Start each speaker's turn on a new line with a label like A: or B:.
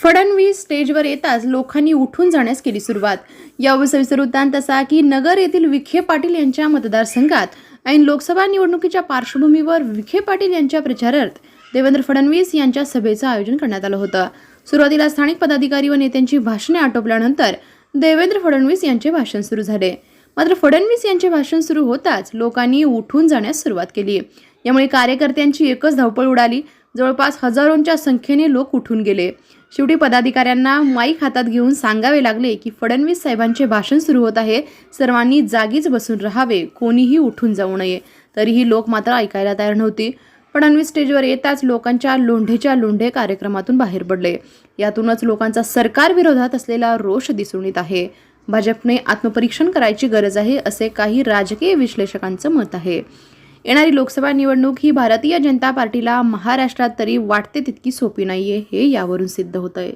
A: फडणवीस स्टेजवर येताच लोकांनी उठून जाण्यास केली सुरुवात. यावर सविस्तर वृत्तांत असा की नगर येथील विखे पाटील यांच्या मतदारसंघात ऐन लोकसभा निवडणुकीच्या पार्श्वभूमीवर विखे पाटील यांच्या प्रचारार्थ देवेंद्र फडणवीस यांच्या सभेचं आयोजन करण्यात आलं होतं. सुरुवातीला स्थानिक पदाधिकारी व नेत्यांची भाषणे आटोपल्यानंतर देवेंद्र फडणवीस यांचे भाषण सुरू झाले. मात्र फडणवीस यांचे भाषण सुरू होताच लोकांनी उठून जाण्यास सुरुवात केली. यामुळे कार्यकर्त्यांची एकच धावपळ उडाली. जवळपास हजारोंच्या संख्येने लोक उठून गेले. शेवटी पदाधिकाऱ्यांना माईक हातात घेऊन सांगावे लागले की फडणवीस साहेबांचे भाषण सुरू होत आहे. सर्वांनी जागीच बसून राहावे. कोणीही उठून जाऊ नये. तरीही लोक मात्र ऐकायला तयार नव्हती. फडणवीस स्टेजवर येताच लोकांच्या लोंढेच्या लोंढे कार्यक्रमातून बाहेर पडले. यातूनच लोकांचा सरकार विरोधात असलेला रोष दिसून येत आहे. भाजपने आत्मपरीक्षण करायची गरज आहे असे काही राजकीय विश्लेषकांचं मत आहे. येणारी लोकसभा निवडणूक ही भारतीय जनता पार्टीला महाराष्ट्रात तरी वाटते तितकी सोपी नाहीये हे यावरून सिद्ध होत आहे